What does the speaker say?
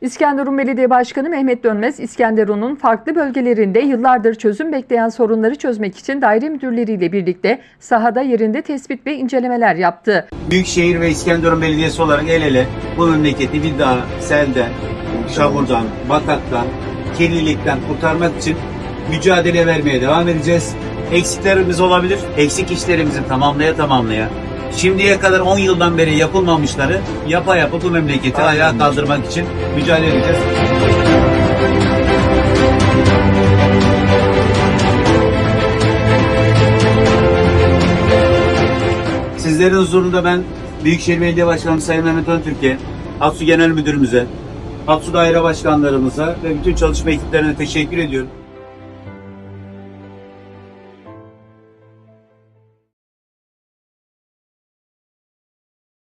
İskenderun Belediye Başkanı Mehmet Dönmez, İskenderun'un farklı bölgelerinde yıllardır çözüm bekleyen sorunları çözmek için daire müdürleriyle birlikte sahada yerinde tespit ve incelemeler yaptı. Büyükşehir ve İskenderun Belediyesi olarak el ele bu memleketi bir daha selden, çamurdan, bataktan, kirlilikten kurtarmak için mücadele vermeye devam edeceğiz. Eksiklerimiz olabilir. Eksik işlerimizi tamamlaya tamamlaya şimdiye kadar 10 yıldan beri yapılmamışları yapa yapa bu memleketi ayağa kaldırmak için mücadele edeceğiz. Sizlerin huzurunda ben Büyükşehir Belediye Başkanı Sayın Mehmet Öntürk'e, Aksu Genel Müdürümüze, Aksu Daire Başkanlarımıza ve bütün çalışma ekiplerine teşekkür ediyorum.